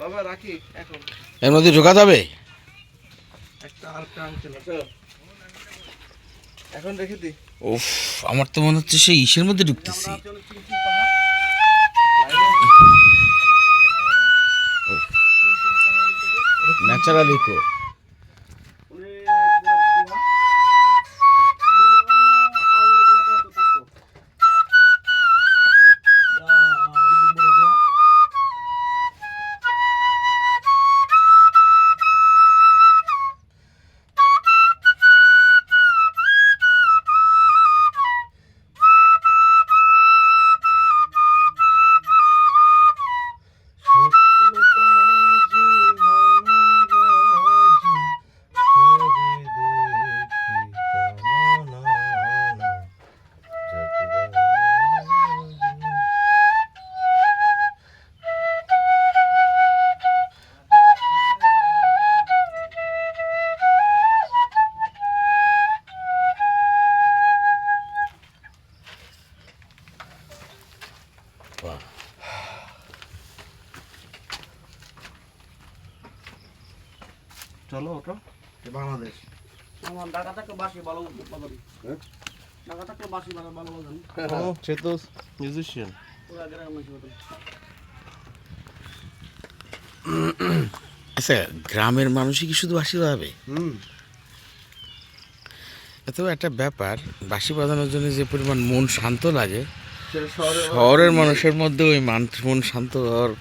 বাবা রাখি এখন। এর মধ্যে ঢোকা যাবে? একটা আর একটা এখন রেখে দি উফ আমার তো মনে হচ্ছে সেই ইসের মধ্যে ঢুকতেছি। ন্যাচারাল ইকো চলো ওটা বাংলাদেশ। আমার ঢাকা থেকে বাসি ভালো বাজান ঢাকা থেকে বাসি ভালো ভালো সে তো মিউজিশিয়ান পুরা গ্রামে আচ্ছা গ্রামের মানুষই কি শুধু বাসি বাজাবে? হুম। এত একটা ব্যাপার বাসি বাজানোর জন্য যে পরিমাণ মন শান্ত লাগে শহরের মানুষের মধ্যে ওই মান শান্ত হওয়ার